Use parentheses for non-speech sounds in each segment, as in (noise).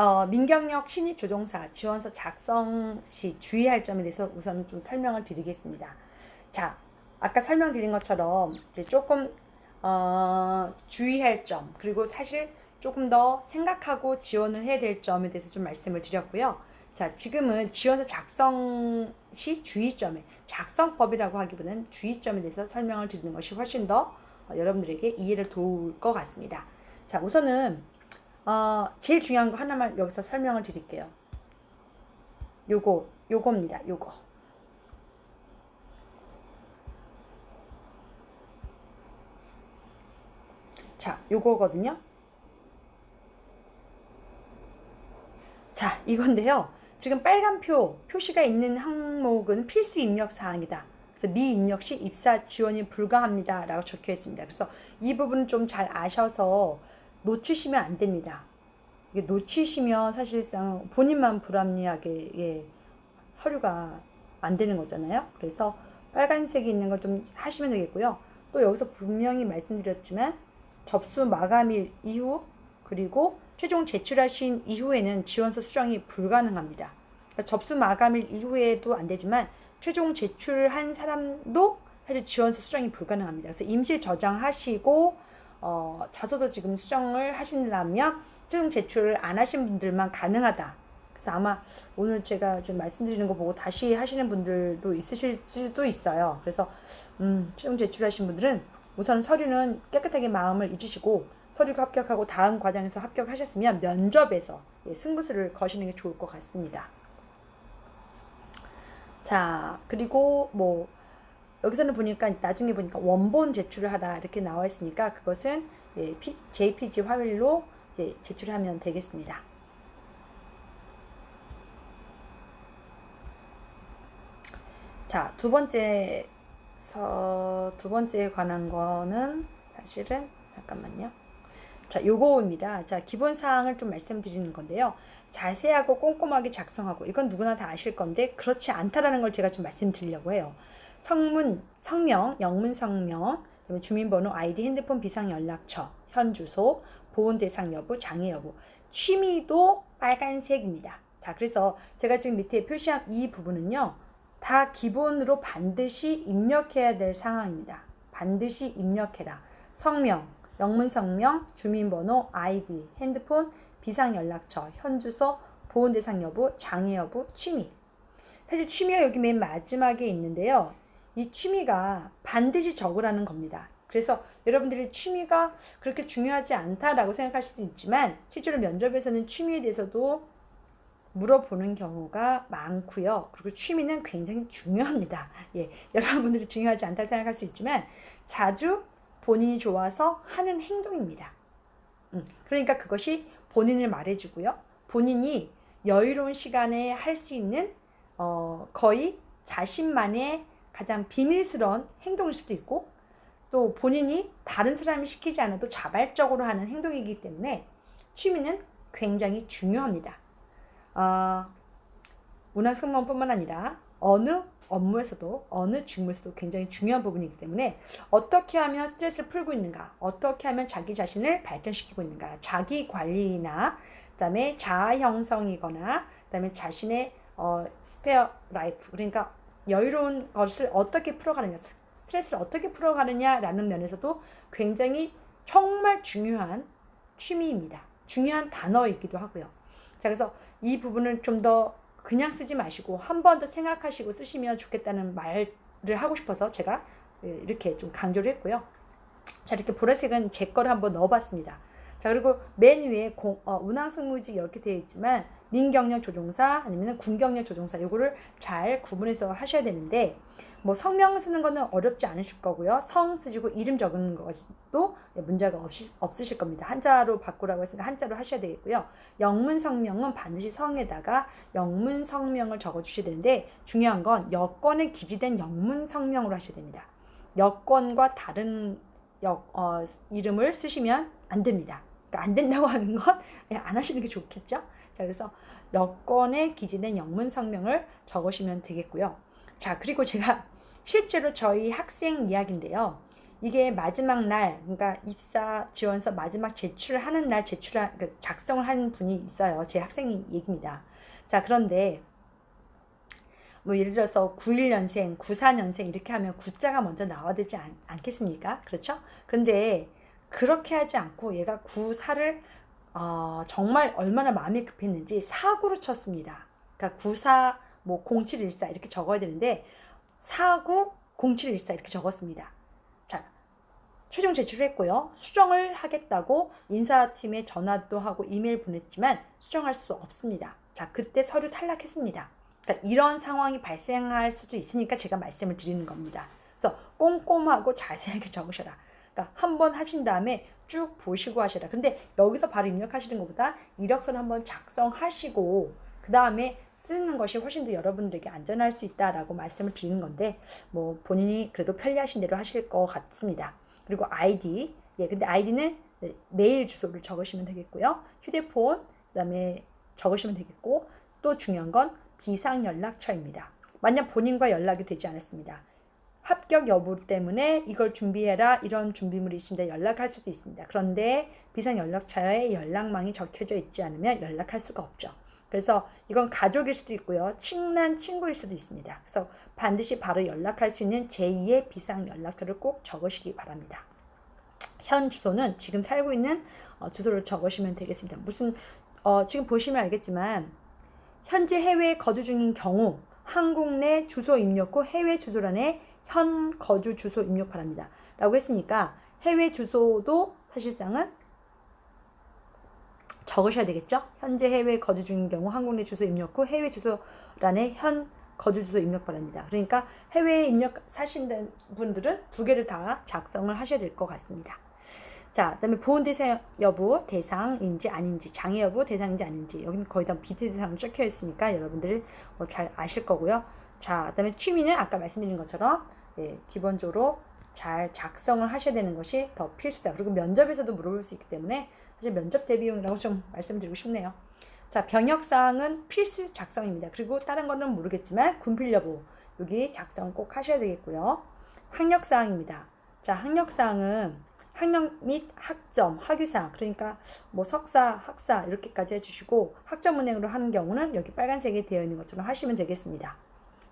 어, 민경역 신입 조종사 지원서 작성 시 주의할 점에 대해서 우선 좀 설명을 드리겠습니다. 자, 아까 설명드린 것처럼 이제 조금 어, 주의할 점 그리고 사실 조금 더 생각하고 지원을 해야 될 점에 대해서 좀 말씀을 드렸고요. 자, 지금은 지원서 작성 시 주의점에 작성법이라고 하기보다는 주의점에 대해서 설명을 드리는 것이 훨씬 더 어, 여러분들에게 이해를 도울 것 같습니다. 자, 우선은 어, 제일 중요한 거 하나만 여기서 설명을 드릴게요. 요거, 요겁니다. 요거. 자, 요거거든요. 자, 이건데요. 지금 빨간 표, 표시가 있는 항목은 필수 입력 사항이다. 그래서 미입력 시 입사 지원이 불가합니다. 라고 적혀 있습니다. 그래서 이 부분은 좀 잘 아셔서 놓치시면 안 됩니다. 이게 놓치시면 사실상 본인만 불합리하게 예, 서류가 안 되는 거잖아요. 그래서 빨간색이 있는 걸 좀 하시면 되겠고요. 또 여기서 분명히 말씀드렸지만 접수 마감일 이후 그리고 최종 제출하신 이후에는 지원서 수정이 불가능합니다. 그러니까 접수 마감일 이후에도 안 되지만 최종 제출한 사람도 사실 지원서 수정이 불가능합니다. 그래서 임시 저장하시고 어, 자소서 지금 수정을 하신다면 최종 제출을 안 하신 분들만 가능하다. 그래서 아마 오늘 제가 지금 말씀드리는 거 보고 다시 하시는 분들도 있으실 수도 있어요. 그래서 음, 최종 제출하신 분들은 우선 서류는 깨끗하게 마음을 잊으시고 서류가 합격하고 다음 과정에서 합격하셨으면 면접에서 예, 승부수를 거시는 게 좋을 것 같습니다. 자, 그리고 뭐 여기서는 보니까 나중에 보니까 원본 제출을 하라 이렇게 나와 있으니까 그것은 예, JPG 화면로 이제 제출하면 되겠습니다. 자, 두 번째 서, 두 번째에 관한 거는 사실은 잠깐만요. 자, 요거입니다. 자, 기본 사항을 좀 말씀드리는 건데요. 자세하고 꼼꼼하게 작성하고 이건 누구나 다 아실 건데 그렇지 않다라는 걸 제가 좀 말씀드리려고 해요. 성문, 성명, 영문 성명, 주민번호, 아이디, 핸드폰, 비상 연락처, 현 주소, 보온 대상 여부, 장애 여부, 취미도 빨간색입니다. 자, 그래서 제가 지금 밑에 표시한 이 부분은요. 다 기본으로 반드시 입력해야 될 상황입니다. 반드시 입력해라. 성명, 영문 성명, 주민번호, 아이디, 핸드폰, 비상 연락처, 현 주소, 보온 대상 여부, 장애 여부, 취미. 사실 취미가 여기 맨 마지막에 있는데요. 이 취미가 반드시 적으라는 겁니다. 그래서 여러분들이 취미가 그렇게 중요하지 않다라고 생각할 수도 있지만 실제로 면접에서는 취미에 대해서도 물어보는 경우가 많고요. 그리고 취미는 굉장히 중요합니다. (laughs) 예, 여러분들이 중요하지 않다 생각할 수 있지만 자주 본인이 좋아서 하는 행동입니다. 음, 그러니까 그것이 본인을 말해주고요. 본인이 여유로운 시간에 할 수 있는 어, 거의 자신만의 가장 비밀스러운 행동일 수도 있고 또 본인이 다른 사람이 시키지 않아도 자발적으로 하는 행동이기 때문에 취미는 굉장히 중요합니다. 어, 문학 승무원뿐만 아니라 어느 업무에서도 어느 직무에서도 굉장히 중요한 부분이기 때문에 어떻게 하면 스트레스를 풀고 있는가, 어떻게 하면 자기 자신을 발전시키고 있는가, 자기 관리나 그다음에 자아 형성이거나 그다음에 자신의 어, 스페어 라이프 그러니까 여유로운 것을 어떻게 풀어가느냐, 스트레스를 어떻게 풀어가느냐라는 면에서도 굉장히 정말 중요한 취미입니다. 중요한 단어이기도 하고요. 자, 그래서 이 부분을 좀 더 그냥 쓰지 마시고 한 번 더 생각하시고 쓰시면 좋겠다는 말을 하고 싶어서 제가 예, 이렇게 좀 강조를 했고요. 자, 이렇게 보라색은 제 거를 한번 넣어봤습니다. 자, 그리고 맨 위에 공, 어, 운항 승무직 이렇게 되어 있지만 민경력 조종사 아니면 군경력 조종사 이거를 잘 구분해서 하셔야 되는데 뭐 성명 쓰는 거는 어렵지 않으실 거고요. 성 쓰시고 이름 적는 것도 문제가 없이, 없으실 겁니다. 한자로 바꾸라고 했으니까 한자로 하셔야 되겠고요. 영문 성명은 반드시 성에다가 영문 성명을 적어 주셔야 되는데 중요한 건 여권에 기재된 영문 성명으로 하셔야 됩니다. 여권과 다른 여, 어, 이름을 쓰시면 안 됩니다. 그러니까 안 된다고 (laughs) 하는 건 안 하시는 게 좋겠죠? 자, 그래서 여권에 기재된 영문 성명을 적으시면 되겠고요. 자, 그리고 제가 (laughs) 실제로 저희 학생 이야기인데요. 이게 마지막 날, 그러니까 입사 지원서 마지막 제출하는 날 제출한 그 작성을 한 분이 있어요. 제 학생 얘기입니다. 자, 그런데 뭐 예를 들어서 91년생, 94년생 이렇게 하면 구자가 먼저 나와야 되지 않, 않겠습니까? 그렇죠? 근데 그렇게 하지 않고 얘가 94를 어, 정말 얼마나 마음이 급했는지 49로 쳤습니다. 그러니까 94, 뭐 0714 이렇게 적어야 되는데 49, 0714 이렇게 적었습니다. 자, 최종 제출했고요. 수정을 하겠다고 인사팀에 전화도 하고 이메일 보냈지만 수정할 수 없습니다. 자, 그때 서류 탈락했습니다. 그러니까 이런 상황이 발생할 수도 있으니까 제가 말씀을 드리는 겁니다. 그래서 꼼꼼하고 자세하게 적으셔라. 그러니까 한 번 하신 다음에 쭉 보시고 하셔라. 근데 여기서 바로 입력하시는 것보다 이력서를 한번 작성하시고 그 다음에 쓰는 것이 훨씬 더 여러분들에게 안전할 수 있다라고 말씀을 드리는 건데 뭐 본인이 그래도 편리하신 대로 하실 것 같습니다. 그리고 아이디 예 근데 아이디는 메일 주소를 적으시면 되겠고요. 휴대폰 그다음에 적으시면 되겠고 또 중요한 건 비상 연락처입니다. 만약 본인과 연락이 되지 않았습니다. 합격 여부 때문에 이걸 준비해라 이런 준비물이 있습니다. 연락할 수도 있습니다. 그런데 비상 연락처에 연락망이 적혀져 있지 않으면 연락할 수가 없죠. 그래서 이건 가족일 수도 있고요. 친한 친구일 수도 있습니다. 그래서 반드시 바로 연락할 수 있는 제2의 비상 연락처를 꼭 적으시기 바랍니다. 현 주소는 지금 살고 있는 어, 주소를 적으시면 되겠습니다. 무슨 어, 지금 보시면 알겠지만 현재 해외에 거주 중인 경우 한국 내 주소 입력 후 해외 주소란에 현 거주 주소 입력 바랍니다. 라고 했으니까 해외 주소도 사실상은 적으셔야 되겠죠? 현재 해외 거주 중인 경우 한국 내 주소 입력 후 해외 주소란에 현 거주 주소 입력 바랍니다. 그러니까 해외에 입력 사신 분들은 두 개를 다 작성을 하셔야 될 것 같습니다. 자, 그다음에 보온 대상 여부 대상인지 아닌지 장애 여부 대상인지 아닌지 여기는 거의 다 비트 대상으로 적혀 있으니까 여러분들 뭐잘 아실 거고요. 자, 그다음에 취미는 아까 말씀드린 것처럼 예, 기본적으로 잘 작성을 하셔야 되는 것이 더 필수다. 그리고 면접에서도 물어볼 수 있기 때문에 사실 면접 대비용이라고 좀 말씀드리고 싶네요. 자, 병역사항은 필수 작성입니다. 그리고 다른 거는 모르겠지만 군필 여부 여기 작성 꼭 하셔야 되겠고요. 학력사항입니다. 자, 학력사항은 학력 및 학점, 학위사 그러니까 뭐 석사, 학사 이렇게까지 해주시고 학점 은행으로 하는 경우는 여기 빨간색에 되어 있는 것처럼 하시면 되겠습니다.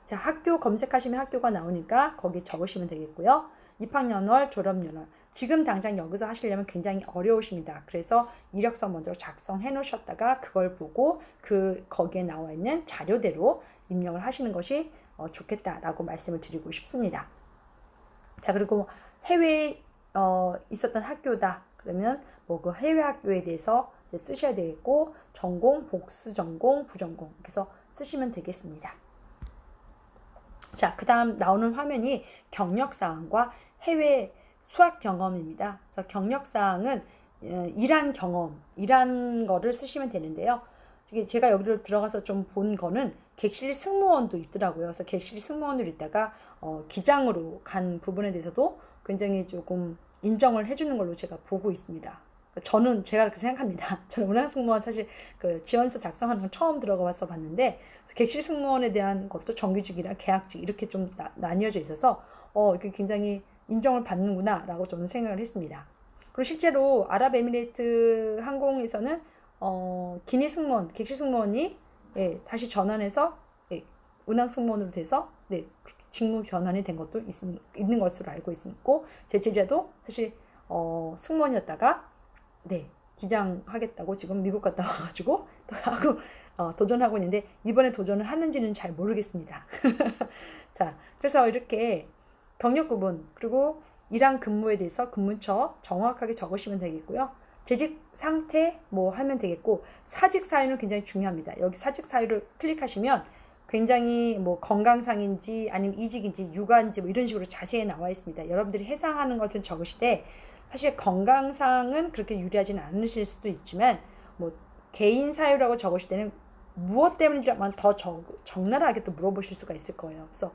자, 학교 검색하시면 학교가 나오니까 거기 적으시면 되겠고요. 입학연월, 졸업연월. 지금 당장 여기서 하시려면 굉장히 어려우십니다. 그래서 이력서 먼저 작성해 놓으셨다가 그걸 보고 그 거기에 나와 있는 자료대로 입력을 하시는 것이 어, 좋겠다라고 말씀을 드리고 싶습니다. 자, 그리고 해외에 어, 있었던 학교다. 그러면 뭐 그 해외 학교에 대해서 쓰셔야 되겠고 전공, 복수 전공, 부전공 그래서 쓰시면 되겠습니다. 자, 그 다음 나오는 화면이 경력사항과 해외 수학 경험입니다. 그래서 경력사항은 어, 일한 경험, 일한 거를 쓰시면 되는데요. 제가 여기로 들어가서 좀 본 거는 객실 승무원도 있더라고요. 그래서 객실 승무원으로 있다가 어, 기장으로 간 부분에 대해서도 굉장히 조금 인정을 해주는 걸로 제가 보고 있습니다. 저는 제가 그렇게 생각합니다. (laughs) 저는 운항승무원 사실 그 지원서 작성하는 건 처음 들어가 봐서 봤는데 객실 승무원에 대한 것도 정규직이랑 계약직 이렇게 좀 나, 나뉘어져 있어서 어 이게 굉장히 인정을 받는구나라고 저는 생각을 했습니다. 그리고 실제로 아랍에미레이트 항공에서는 어 기내 승무원, 객실 승무원이 예, 다시 전환해서 예, 운항 승무원으로 돼서 네, 직무 변환이 된 것도 있, 있는 것으로 알고 있고 제 제자도 사실 어, 승무원이었다가 네 기장하겠다고 지금 미국 갔다 와가지고 또 하고 어, 도전하고 있는데 이번에 도전을 하는지는 잘 모르겠습니다. (laughs) 자 그래서 이렇게 경력 구분 그리고 일한 근무에 대해서 근무처 정확하게 적으시면 되겠고요. 재직 상태 뭐 하면 되겠고 사직 사유는 굉장히 중요합니다. 여기 사직 사유를 클릭하시면 굉장히 뭐 건강상인지 아니면 이직인지 육아인지 뭐 이런 식으로 자세히 나와 있습니다. 여러분들이 해상하는 것을 적으시되 사실 건강상은 그렇게 유리하지는 않으실 수도 있지만 뭐 개인 사유라고 적으실 때는 무엇 때문인지만 더 적, 적나라하게 또 물어보실 수가 있을 거예요. 그래서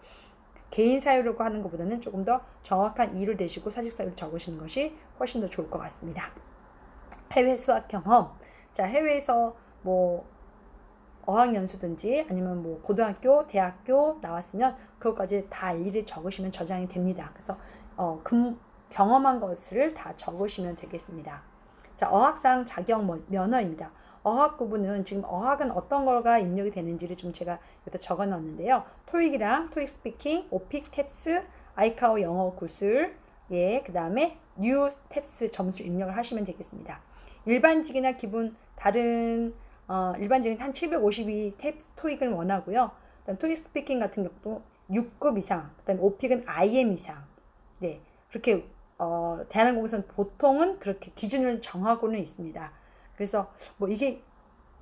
개인 사유라고 하는 것보다는 조금 더 정확한 이유를 대시고 사직 사유를 적으시는 것이 훨씬 더 좋을 것 같습니다. 해외 수학 경험. 자, 해외에서 뭐 어학연수든지 아니면 뭐 고등학교, 대학교 나왔으면 그것까지 다 일일이 적으시면 저장이 됩니다. 그래서 어, 금, 경험한 것을 다 적으시면 되겠습니다. 자, 어학상 자격 뭐- 면허입니다. 어학 구분은 지금 어학은 어떤 거가 입력이 되는지를 좀 제가 여기다 적어 놨는데요. 토익이랑 토익 스피킹, 오픽 탭스, 아이카오 영어 구술, 예, 그 다음에 뉴 탭스 점수 입력을 하시면 되겠습니다. 일반직이나 기본 다른 어, 일반직은 한 752 탭스 토익을 원하고요. 그다음 토익 스피킹 같은 경우도 6급 이상, 그다음 오픽은 IM 이상. 네, 그렇게 어, 대한항공에서는 보통은 그렇게 기준을 정하고는 있습니다. 그래서 뭐 이게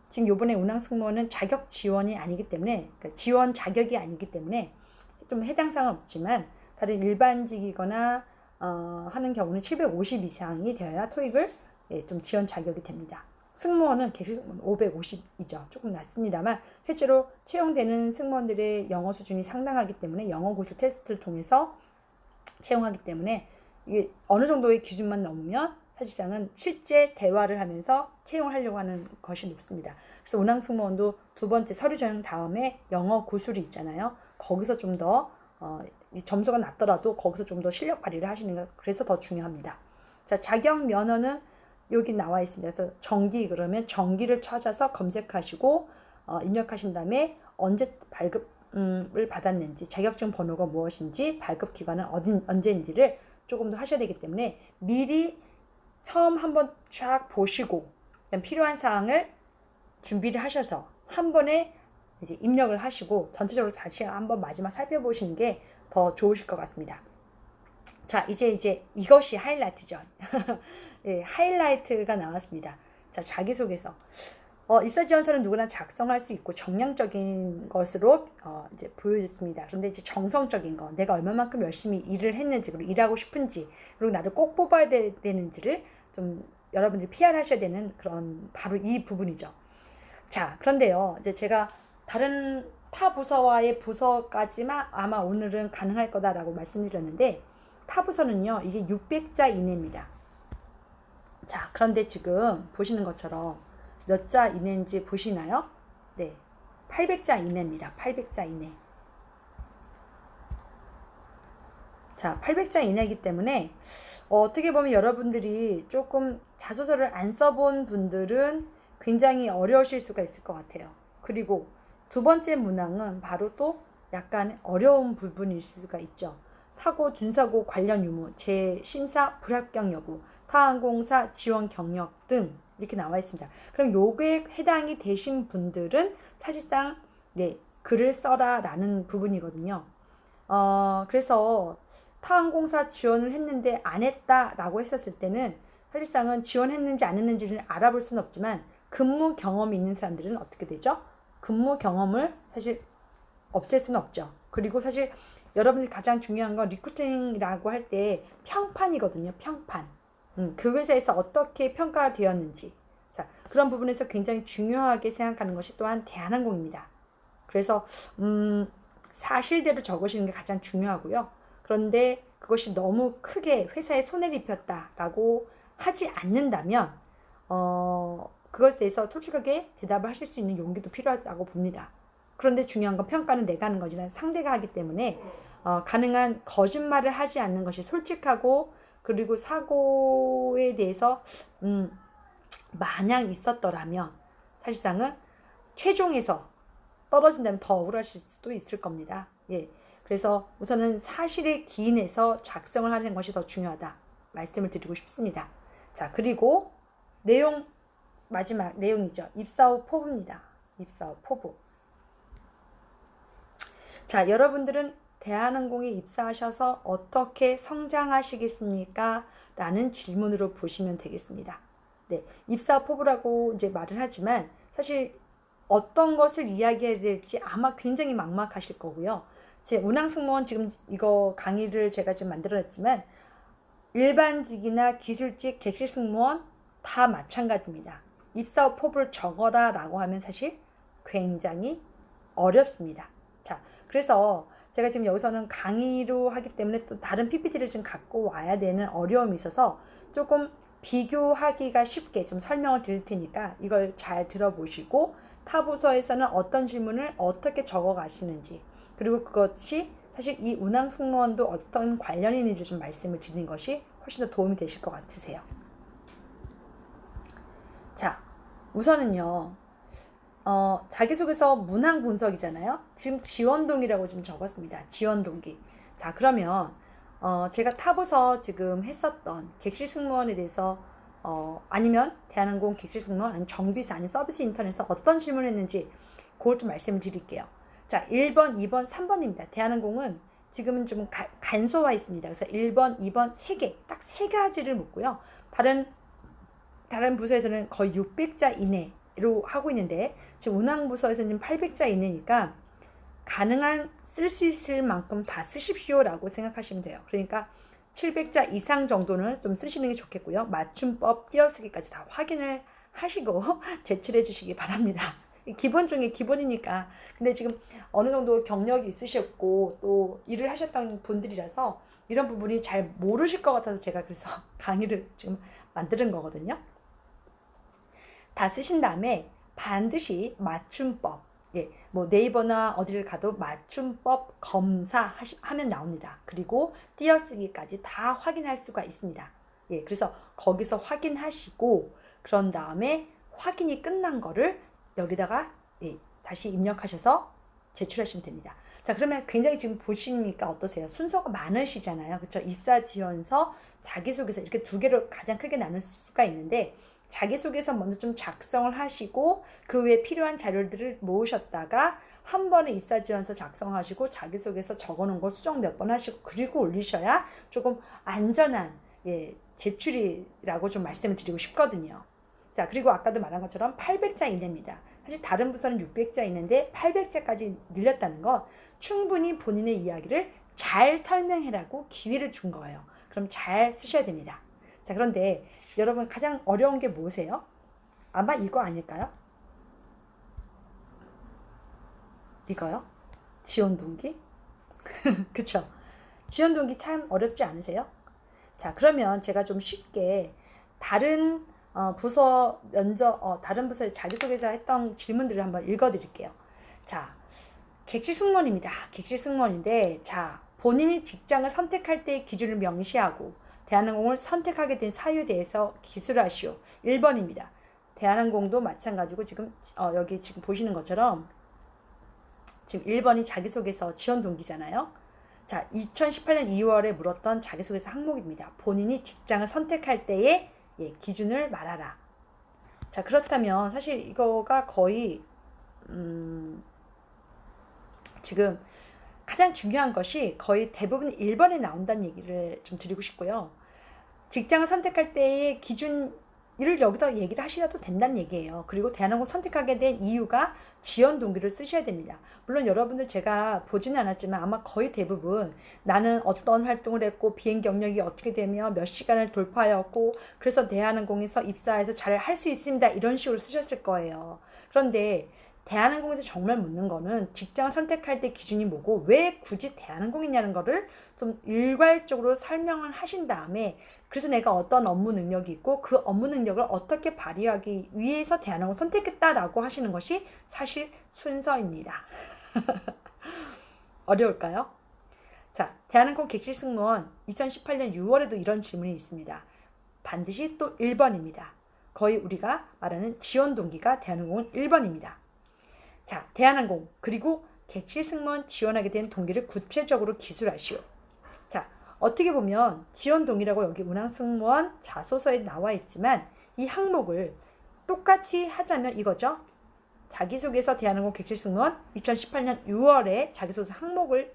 지금 요번에 운항 승무원은 자격 지원이 아니기 때문에 그러니까 지원 자격이 아니기 때문에 좀 해당 사항은 없지만 다른 일반직이거나 어, 하는 경우는 750 이상이 되어야 토익을 예, 좀 지원 자격이 됩니다. 승무원은 개시 승무원 550이죠. 조금 낮습니다만 실제로 채용되는 승무원들의 영어 수준이 상당하기 때문에 영어 고수 테스트를 통해서 채용하기 때문에 이게 어느 정도의 기준만 넘으면 사실상은 실제 대화를 하면서 채용을 하려고 하는 것이 높습니다. 그래서 운항 승무원도 두 번째 서류 전형 다음에 영어 고술이 있잖아요. 거기서 좀더 어, 이 점수가 낮더라도 거기서 좀 더 실력 발휘를 하시는 게 그래서 더 중요합니다. 자, 자격 면허는 여기 나와 있습니다. 그래서 정기 그러면 정기를 찾아서 검색하시고 어, 입력하신 다음에 언제 발급을 받았는지 자격증 번호가 무엇인지 발급 기관은 어딘 언제인지를 조금 더 하셔야 되기 때문에 미리 처음 한번 쫙 보시고 필요한 사항을 준비를 하셔서 한 번에 이제 입력을 하시고 전체적으로 다시 한번 마지막 살펴보시는 게 더 좋으실 것 같습니다. 자, 이제 이제 이것이 하이라이트죠. 네, (laughs) 하이라이트가 나왔습니다. 자, 자기소개서. 어, 입사 지원서는 누구나 작성할 수 있고 정량적인 것으로 어, 이제 보여졌습니다. 그런데 이제 정성적인 거, 내가 얼마만큼 열심히 일을 했는지, 그리고 일하고 싶은지, 그리고 나를 꼭 뽑아야 되, 되는지를 좀 여러분들이 PR하셔야 되는 그런 바로 이 부분이죠. 자, 그런데요, 이제 제가 다른 타 부서와의 부서까지만 아마 오늘은 가능할 거다라고 말씀드렸는데 타 부서는요, 이게 600자 이내입니다. 자, 그런데 지금 보시는 것처럼 몇 자 이내인지 보시나요? 네. 800자 이내입니다. 800자 이내. 자, 800자 이내이기 때문에 어, 어떻게 보면 여러분들이 조금 자소서를 안 써본 분들은 굉장히 어려우실 수가 있을 것 같아요. 그리고 두 번째 문항은 바로 또 약간 어려운 부분일 수가 있죠. 사고, 준사고 관련 유무, 재심사 불합격 여부, 타항공사 지원 경력 등 이렇게 나와 있습니다. 그럼 요게 해당이 되신 분들은 사실상 네 글을 써라라는 부분이거든요. 어 그래서 타항공사 지원을 했는데 안 했다라고 했었을 때는 사실상은 지원했는지 안 했는지를 알아볼 수는 없지만 근무 경험이 있는 사람들은 어떻게 되죠? 근무 경험을 사실 없앨 수는 없죠. 그리고 사실 여러분이 가장 중요한 건 리크루팅이라고 할 때 평판이거든요. 평판. 음, 그 회사에서 어떻게 평가가 되었는지. 자, 그런 부분에서 굉장히 중요하게 생각하는 것이 또한 대한항공입니다. 그래서, 음, 사실대로 적으시는 게 가장 중요하고요. 그런데 그것이 너무 크게 회사에 손해를 입혔다라고 하지 않는다면, 어, 그것에 대해서 솔직하게 대답을 하실 수 있는 용기도 필요하다고 봅니다. 그런데 중요한 건 평가는 내가 하는 거지만 상대가 하기 때문에 어, 가능한 거짓말을 하지 않는 것이 솔직하고 그리고 사고에 대해서 음, 만약 있었더라면 사실상은 최종에서 떨어진다면 더 억울하실 수도 있을 겁니다. 예. 그래서 우선은 사실에 기인해서 작성을 하는 것이 더 중요하다. 말씀을 드리고 싶습니다. 자, 그리고 내용 마지막 내용이죠. 입사 후 포부입니다. 입사 후 포부. 자, 여러분들은 대한항공에 입사하셔서 어떻게 성장하시겠습니까? 라는 질문으로 보시면 되겠습니다. 네, 입사 포부라고 이제 말을 하지만 사실 어떤 것을 이야기해야 될지 아마 굉장히 막막하실 거고요. 제 운항 승무원 지금 이거 강의를 제가 지금 만들어냈지만 일반직이나 기술직, 객실 승무원 다 마찬가지입니다. 입사 후 포부를 적어라 라고 하면 사실 굉장히 어렵습니다. 자, 그래서 제가 지금 여기서는 강의로 하기 때문에 또 다른 PPT를 좀 갖고 와야 되는 어려움이 있어서 조금 비교하기가 쉽게 좀 설명을 드릴 테니까 이걸 잘 들어보시고 타부서에서는 어떤 질문을 어떻게 적어 가시는지 그리고 그것이 사실 이 운항 승무원도 어떤 관련이 있는지 좀 말씀을 드리는 것이 훨씬 더 도움이 되실 것 같으세요. 자, 우선은요. 어, 자기소개서 문항 분석이잖아요. 지금 지원동기라고 지금 적었습니다. 지원동기. 자, 그러면 어, 제가 타보서 지금 했었던 객실 승무원에 대해서 어, 아니면 대한항공 객실 승무원, 아니면 정비사, 아니면 서비스 인턴에서 어떤 질문을 했는지 그걸 좀 말씀드릴게요. 자, 1번, 2번, 3번입니다. 대한항공은 지금은 좀 가, 간소화 있습니다. 그래서 1번, 2번, 3개, 딱세 가지를 묻고요. 다른, 다른 부서에서는 거의 600자 이내 로 하고 있는데, 지금 운항부서에서는 800자 이내니까 가능한 쓸 수 있을 만큼 다 쓰십시오라고 생각하시면 돼요. 그러니까 700자 이상 정도는 좀 쓰시는 게 좋겠고요. 맞춤법 띄어쓰기까지 다 확인을 하시고 (laughs) 제출해 주시기 바랍니다. 기본 중에 기본이니까. 근데 지금 어느 정도 경력이 있으셨고 또 일을 하셨던 분들이라서 이런 부분이 잘 모르실 것 같아서 제가 그래서 (laughs) 강의를 지금 만드는 거거든요. 다 쓰신 다음에 반드시 맞춤법, 예, 뭐 네이버나 어디를 가도 맞춤법 검사 하시, 하면 나옵니다. 그리고 띄어쓰기까지 다 확인할 수가 있습니다. 예, 그래서 거기서 확인하시고 그런 다음에 확인이 끝난 거를 여기다가 예, 다시 입력하셔서 제출하시면 됩니다. 자, 그러면 굉장히 지금 보시니까 어떠세요? 순서가 많으시잖아요. 그렇죠? 입사 지원서, 자기소개서 이렇게 두 개로 가장 크게 나눌 수가 있는데 자기소개서 먼저 좀 작성을 하시고 그 외에 필요한 자료들을 모으셨다가 한 번에 입사 지원서 작성하시고 자기소개서 적어놓은 걸 수정 몇 번 하시고 그리고 올리셔야 조금 안전한 예, 제출이라고 좀 말씀을 드리고 싶거든요. 자, 그리고 아까도 말한 것처럼 800자 이내입니다. 사실 다른 부서는 600자 있는데 800자까지 늘렸다는 건 충분히 본인의 이야기를 잘 설명해라고 기회를 준 거예요. 그럼 잘 쓰셔야 됩니다. 자, 그런데 여러분 가장 어려운 게 뭐세요? 아마 이거 아닐까요? 이거요? 지원 동기? (laughs) 그쵸? 지원 동기 참 어렵지 않으세요? 자, 그러면 제가 좀 쉽게 다른 어, 부서 면접, 어, 다른 부서에 자기소개서 했던 질문들을 한번 읽어드릴게요. 자, 객실 승무원입니다. 객실 승무원인데, 자, 본인이 직장을 선택할 때의 기준을 명시하고, 대한항공을 선택하게 된 사유에 대해서 기술하시오. 1번입니다. 대한항공도 마찬가지고 지금 어, 여기 지금 보시는 것처럼 지금 1번이 자기소개서 지원 동기잖아요. 자, 2018년 2월에 물었던 자기소개서 항목입니다. 본인이 직장을 선택할 때의 예, 기준을 말하라. 자, 그렇다면 사실 이거가 거의 음, 지금 가장 중요한 것이 거의 대부분 1번에 나온다는 얘기를 좀 드리고 싶고요. 직장을 선택할 때의 기준 이를 여기다 얘기를 하시라도 된다는 얘기예요. 그리고 대한항공 선택하게 된 이유가 지원 동기를 쓰셔야 됩니다. 물론 여러분들 제가 보지는 않았지만 아마 거의 대부분 나는 어떤 활동을 했고 비행 경력이 어떻게 되며 몇 시간을 돌파하였고 그래서 대한항공에서 입사해서 잘 할 수 있습니다. 이런 식으로 쓰셨을 거예요. 그런데 대한항공에서 정말 묻는 거는 직장을 선택할 때 기준이 뭐고 왜 굳이 대한항공이냐는 거를 좀 일괄적으로 설명을 하신 다음에 그래서 내가 어떤 업무 능력이 있고 그 업무 능력을 어떻게 발휘하기 위해서 대한항공 선택했다라고 하시는 것이 사실 순서입니다. (laughs) 어려울까요? 자, 대한항공 객실 승무원 2018년 6월에도 이런 질문이 있습니다. 반드시 또 1번입니다. 거의 우리가 말하는 지원 동기가 대한항공은 1번입니다. 자, 대한항공 그리고 객실 승무원 지원하게 된 동기를 구체적으로 기술하시오. 자, 어떻게 보면 지원 동기라고 여기 운항 승무원 자소서에 나와 있지만 이 항목을 똑같이 하자면 이거죠. 자기소개서 대한항공 객실 승무원 2018년 6월에 자기소개서 항목을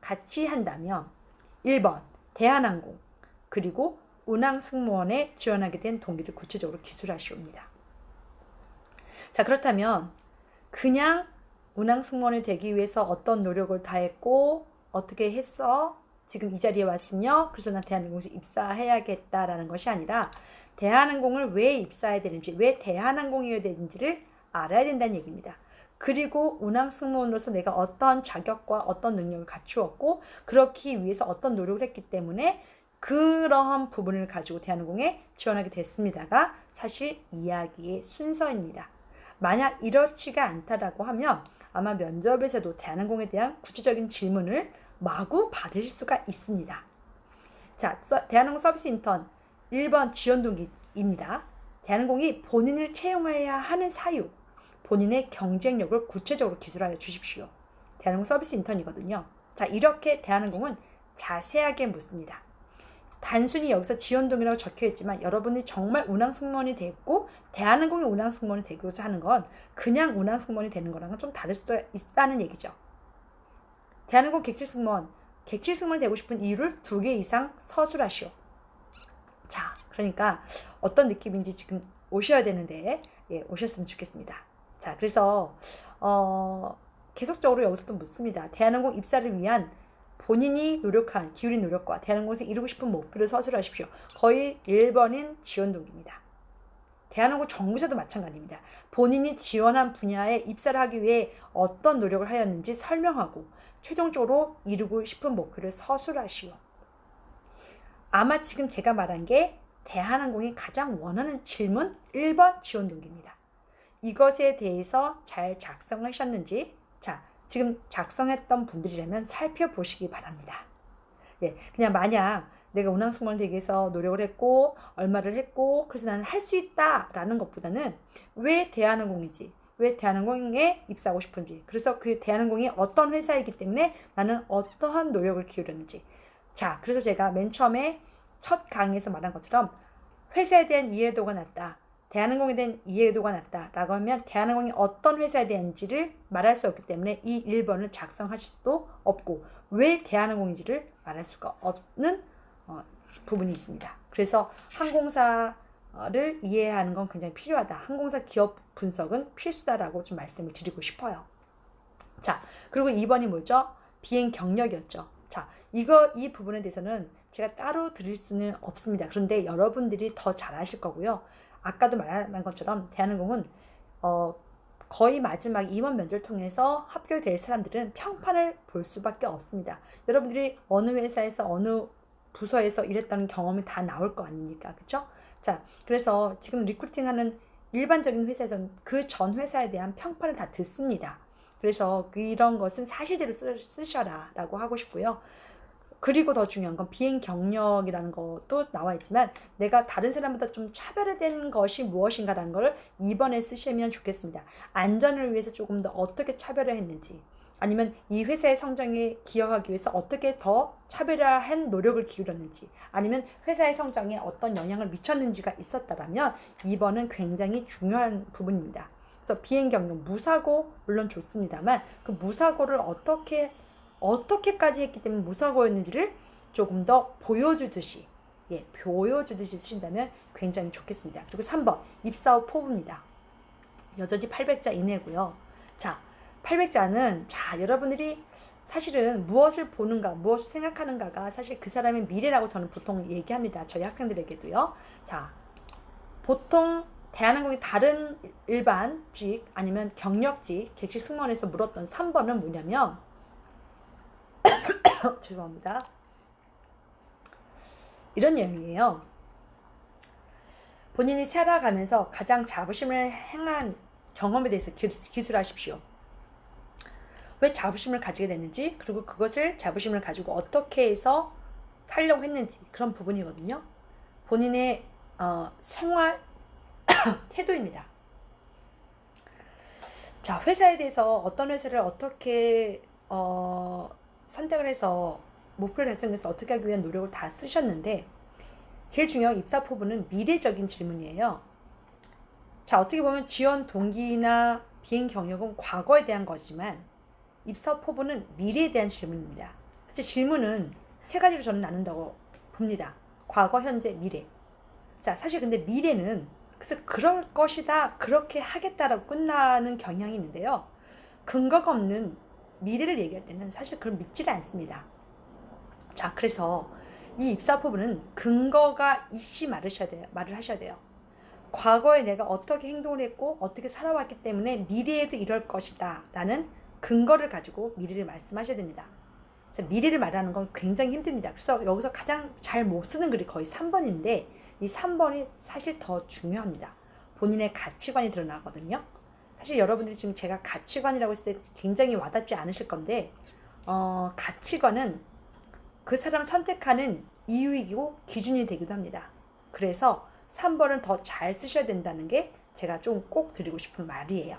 같이 한다면 1번 대한항공 그리고 운항 승무원에 지원하게 된 동기를 구체적으로 기술하시옵니다. 자 그렇다면 그냥 운항 승무원이 되기 위해서 어떤 노력을 다했고 어떻게 했어? 지금 이 자리에 왔으며 그래서 난 대한항공에서 입사해야겠다라는 것이 아니라 대한항공을 왜 입사해야 되는지 왜 대한항공이어야 되는지를 알아야 된다는 얘기입니다. 그리고 운항 승무원으로서 내가 어떤 자격과 어떤 능력을 갖추었고 그렇기 위해서 어떤 노력을 했기 때문에 그러한 부분을 가지고 대한항공에 지원하게 됐습니다가 사실 이야기의 순서입니다. 만약 이렇지가 않다라고 하면 아마 면접에서도 대한항공에 대한 구체적인 질문을 마구 받을 수가 있습니다. 자, 서- 대한항공 서비스 인턴 1번 지원 동기입니다. 대한항공이 본인을 채용해야 하는 사유, 본인의 경쟁력을 구체적으로 기술하여 주십시오. 대한항공 서비스 인턴이거든요. 자, 이렇게 대한항공은 자세하게 묻습니다. 단순히 여기서 지원동이라고 적혀 있지만 여러분이 정말 운항 승무원이 됐고 대한항공의 운항 승무원이 되고자 하는 건 그냥 운항 승무원이 되는 거랑은 좀 다를 수도 있다는 얘기죠. 대한항공 객실 승무원, 객실 승무원이 되고 싶은 이유를 두 개 이상 서술하시오. 자, 그러니까 어떤 느낌인지 지금 오셔야 되는데 예, 오셨으면 좋겠습니다. 자, 그래서 어, 계속적으로 여기서도 묻습니다. 대한항공 입사를 위한 본인이 노력한 기울인 노력과 대한항공에서 이루고 싶은 목표를 서술하십시오. 거의 1번인 지원 동기입니다. 대한항공 정부사도 마찬가지입니다. 본인이 지원한 분야에 입사를 하기 위해 어떤 노력을 하였는지 설명하고 최종적으로 이루고 싶은 목표를 서술하시오. 아마 지금 제가 말한 게 대한항공이 가장 원하는 질문 1번 지원 동기입니다. 이것에 대해서 잘 작성하셨는지 자 지금 작성했던 분들이라면 살펴보시기 바랍니다. 예, 그냥 만약 내가 운항승무원 되기 위해서 노력을 했고 얼마를 했고 그래서 나는 할 수 있다라는 것보다는 왜 대한항공이지? 왜 대한항공에 입사하고 싶은지? 그래서 그 대한항공이 어떤 회사이기 때문에 나는 어떠한 노력을 기울였는지. 자 그래서 제가 맨 처음에 첫 강의에서 말한 것처럼 회사에 대한 이해도가 낮다 대한항공에 대한 이해도가 낮다라고 하면 대한항공이 어떤 회사에 대한지를 말할 수 없기 때문에 이 1번을 작성하실 수도 없고 왜 대한항공인지를 말할 수가 없는 어, 부분이 있습니다. 그래서 항공사를 이해하는 건 굉장히 필요하다. 항공사 기업 분석은 필수다라고 좀 말씀을 드리고 싶어요. 자, 그리고 2번이 뭐죠? 비행 경력이었죠. 자, 이거 이 부분에 대해서는 제가 따로 드릴 수는 없습니다. 그런데 여러분들이 더잘 아실 거고요. 아까도 말한 것처럼 대한항공은 어, 거의 마지막 임원 면접을 통해서 합격될 사람들은 평판을 볼 수밖에 없습니다. 여러분들이 어느 회사에서 어느 부서에서 일했다는 경험이 다 나올 거 아닙니까? 그쵸? 자, 그래서 지금 리크루팅하는 일반적인 회사에서는 그 전 회사에 대한 평판을 다 듣습니다. 그래서 이런 것은 사실대로 쓰, 쓰셔라 라고 하고 싶고요. 그리고 더 중요한 건 비행 경력이라는 것도 나와 있지만 내가 다른 사람보다 좀 차별화된 것이 무엇인가라는 걸 이번에 쓰시면 좋겠습니다. 안전을 위해서 조금 더 어떻게 차별화했는지 아니면 이 회사의 성장에 기여하기 위해서 어떻게 더 차별화한 노력을 기울였는지 아니면 회사의 성장에 어떤 영향을 미쳤는지가 있었다라면 이번은 굉장히 중요한 부분입니다. 그래서 비행 경력 무사고 물론 좋습니다만 그 무사고를 어떻게 어떻게까지 했기 때문에 무사고였는지를 조금 더 보여주듯이 예, 보여주듯이 쓰신다면 굉장히 좋겠습니다. 그리고 3번 입사 후 포부입니다. 여전히 800자 이내고요. 자, 800자는 자, 여러분들이 사실은 무엇을 보는가, 무엇을 생각하는가가 사실 그 사람의 미래라고 저는 보통 얘기합니다. 저희 학생들에게도요. 자, 보통 대한항공이 다른 일반직 아니면 경력직 객실 승무원에서 물었던 3번은 뭐냐면 (laughs) 죄송합니다. 이런 내용이에요. 본인이 살아가면서 가장 자부심을 행한 경험에 대해서 기, 기술하십시오. 왜 자부심을 가지게 됐는지, 그리고 그것을 자부심을 가지고 어떻게 해서 살려고 했는지 그런 부분이거든요. 본인의 어, 생활 (coughs) 태도입니다. 자, 회사에 대해서 어떤 회사를 어떻게 어, 선택을 해서 목표를 달성해서 어떻게 하기 위한 노력을 다 쓰셨는데 제일 중요한 입사 포부는 미래적인 질문이에요. 자, 어떻게 보면 지원 동기나 비행 경력은 과거에 대한 거지만 입사 포부는 미래에 대한 질문입니다. 그래서 질문은 세 가지로 저는 나눈다고 봅니다. 과거, 현재, 미래. 자, 사실 근데 미래는 그래서 그럴 것이다, 그렇게 하겠다라고 끝나는 경향이 있는데요. 근거가 없는 미래를 얘기할 때는 사실 그걸 믿지를 않습니다. 자, 그래서 이 입사 포부는 근거가 있이 말하셔야 돼요. 말을 하셔야 돼요. 과거에 내가 어떻게 행동을 했고 어떻게 살아왔기 때문에 미래에도 이럴 것이다 라는 근거를 가지고 미래를 말씀하셔야 됩니다. 자, 미래를 말하는 건 굉장히 힘듭니다. 그래서 여기서 가장 잘 못 쓰는 글이 거의 3번인데 이 3번이 사실 더 중요합니다. 본인의 가치관이 드러나거든요. 사실 여러분들이 지금 제가 가치관이라고 했을 때 굉장히 와닿지 않으실 건데 어, 가치관은 그 사람 선택하는 이유이고 기준이 되기도 합니다. 그래서 3번은 더잘 쓰셔야 된다는 게 제가 좀 꼭 드리고 싶은 말이에요.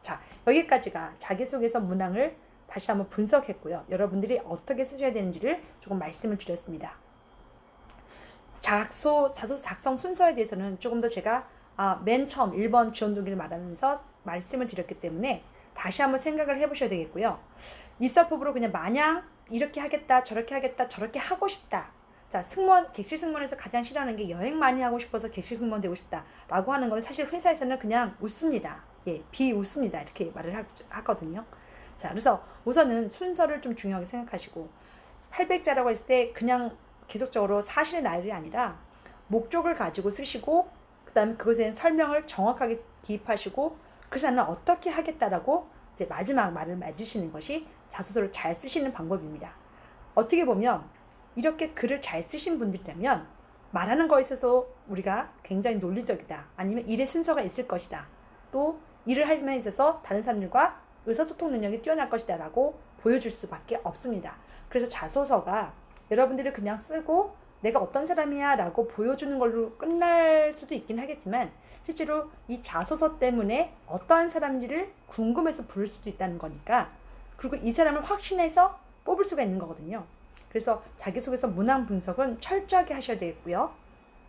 자, 여기까지가 자기소개서 문항을 다시 한번 분석했고요. 여러분들이 어떻게 쓰셔야 되는지를 조금 말씀을 드렸습니다. 작소, 자소서 작성 순서에 대해서는 조금 더 제가 아, 맨 처음 1번 지원 동기를 말하면서 말씀을 드렸기 때문에 다시 한번 생각을 해보셔야 되겠고요. 입사법으로 그냥 마냥 이렇게 하겠다, 저렇게 하겠다, 저렇게 하고 싶다. 자, 승무원, 객실 승무원에서 가장 싫어하는 게 여행 많이 하고 싶어서 객실 승무원 되고 싶다. 라고 하는 건 사실 회사에서는 그냥 웃습니다. 예, 비웃습니다. 이렇게 말을 하, 하거든요. 자, 그래서 우선은 순서를 좀 중요하게 생각하시고 800자라고 했을 때 그냥 계속적으로 사실의 나열이 아니라 목적을 가지고 쓰시고 그다음에 그것에 대한 설명을 정확하게 기입하시고 그래서 나는 어떻게 하겠다라고 이제 마지막 말을 맺으시는 것이 자소서를 잘 쓰시는 방법입니다. 어떻게 보면 이렇게 글을 잘 쓰신 분들이라면 말하는 거에 있어서 우리가 굉장히 논리적이다. 아니면 일의 순서가 있을 것이다. 또 일을 하면 있어서 다른 사람들과 의사소통 능력이 뛰어날 것이다. 라고 보여줄 수밖에 없습니다. 그래서 자소서가 여러분들이 그냥 쓰고 내가 어떤 사람이야 라고 보여주는 걸로 끝날 수도 있긴 하겠지만 실제로 이 자소서 때문에 어떠한 사람인지를 궁금해서 부를 수도 있다는 거니까 그리고 이 사람을 확신해서 뽑을 수가 있는 거거든요. 그래서 자기소개서 문항 분석은 철저하게 하셔야 되겠고요.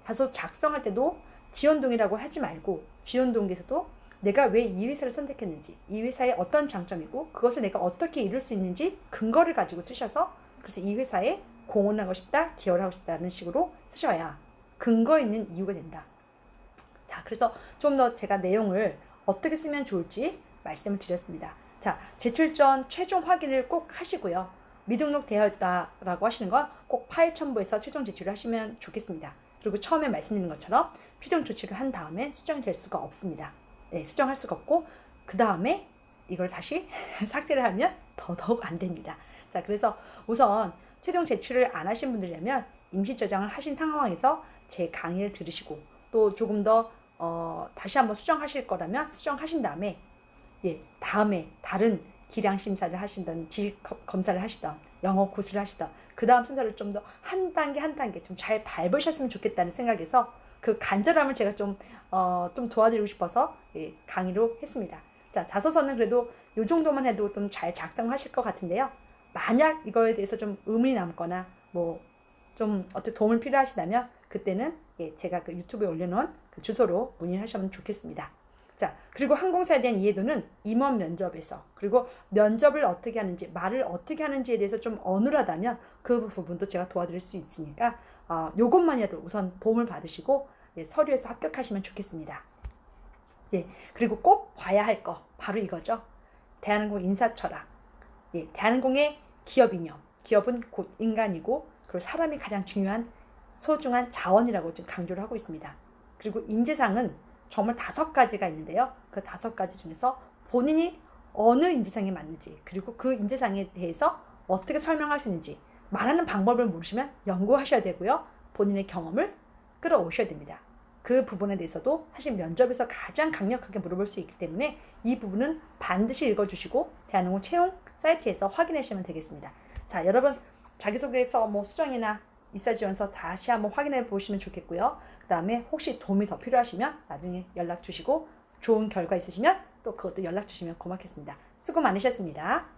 자소서 작성할 때도 지원동이라고 하지 말고 지원동에서도 내가 왜 이 회사를 선택했는지 이 회사의 어떤 장점이고 그것을 내가 어떻게 이룰 수 있는지 근거를 가지고 쓰셔서 그래서 이 회사에 공헌하고 싶다, 기여를 하고 싶다는 식으로 쓰셔야 근거 있는 이유가 된다. 자, 그래서 좀 더 제가 내용을 어떻게 쓰면 좋을지 말씀을 드렸습니다. 자, 제출 전 최종 확인을 꼭 하시고요. 미등록 되어 있다라고 하시는 건 꼭 파일 첨부해서 최종 제출을 하시면 좋겠습니다. 그리고 처음에 말씀드린 것처럼 필용 조치를 한 다음에 수정이 될 수가 없습니다. 네, 수정할 수가 없고 그 다음에 이걸 다시 (laughs) 삭제를 하면 더더욱 안 됩니다. 자, 그래서 우선 최종 제출을 안 하신 분들이라면 임시 저장을 하신 상황에서 제 강의를 들으시고 또 조금 더 어, 다시 한번 수정하실 거라면 수정하신 다음에 예, 다음에 다른 기량 심사를 하신던 지식 검사를 하시던 영어 고수를 하시던 그 다음 순서를 좀 더 한 단계 한 단계 좀 잘 밟으셨으면 좋겠다는 생각에서 그 간절함을 제가 좀, 어, 좀 도와드리고 싶어서 예, 강의로 했습니다. 자, 자소서는 그래도 이 정도만 해도 좀 잘 작성하실 것 같은데요. 만약 이거에 대해서 좀 의문이 남거나 뭐 좀 어떻게 도움을 필요하시다면 그때는 예, 제가 그 유튜브에 올려놓은 그 주소로 문의를 하시면 좋겠습니다. 자, 그리고 항공사에 대한 이해도는 임원 면접에서 그리고 면접을 어떻게 하는지 말을 어떻게 하는지에 대해서 좀 어눌하다면 그 부분도 제가 도와드릴 수 있으니까 어, 요것만이라도 우선 도움을 받으시고 예, 서류에서 합격하시면 좋겠습니다. 예, 그리고 꼭 봐야 할 거 바로 이거죠. 대한항공 인사 철학. 예, 대한항공의 기업 이념. 기업은 곧 인간이고 그리고 사람이 가장 중요한 소중한 자원이라고 지금 강조를 하고 있습니다. 그리고 인재상은 정말 다섯 가지가 있는데요. 그 다섯 가지 중에서 본인이 어느 인재상에 맞는지 그리고 그 인재상에 대해서 어떻게 설명할 수 있는지 말하는 방법을 모르시면 연구하셔야 되고요. 본인의 경험을 끌어오셔야 됩니다. 그 부분에 대해서도 사실 면접에서 가장 강력하게 물어볼 수 있기 때문에 이 부분은 반드시 읽어주시고 대한항공 채용 사이트에서 확인하시면 되겠습니다. 자, 여러분 자기소개서 뭐 수정이나 입사 지원서 다시 한번 확인해 보시면 좋겠고요. 그 다음에 혹시 도움이 더 필요하시면 나중에 연락 주시고 좋은 결과 있으시면 또 그것도 연락 주시면 고맙겠습니다. 수고 많으셨습니다.